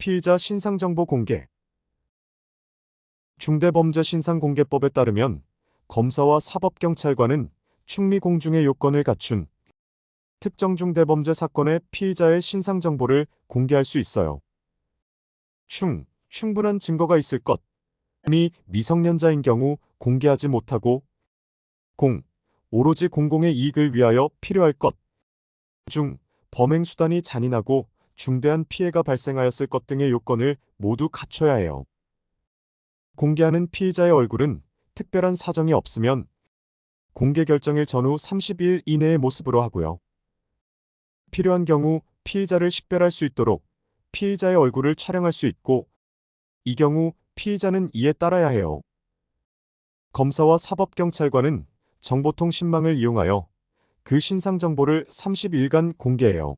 피의자 신상정보 공개. 중대범죄 신상공개법에 따르면 검사와 사법경찰관은 충미공중의 요건을 갖춘 특정 중대범죄 사건의 피의자의 신상정보를 공개할 수 있어요. 충, 충분한 증거가 있을 것, 미, 미성년자인 경우 공개하지 못하고 공, 오로지 공공의 이익을 위하여 필요할 것, 중, 범행 수단이 잔인하고 중대한 피해가 발생하였을 것 등의 요건을 모두 갖춰야 해요. 공개하는 피의자의 얼굴은 특별한 사정이 없으면 공개 결정일 전후 30일 이내의 모습으로 하고요. 필요한 경우 피의자를 식별할 수 있도록 피의자의 얼굴을 촬영할 수 있고 이 경우 피의자는 이에 따라야 해요. 검사와 사법경찰관은 정보통 신망을 이용하여 그 신상 정보를 30일간 공개해요.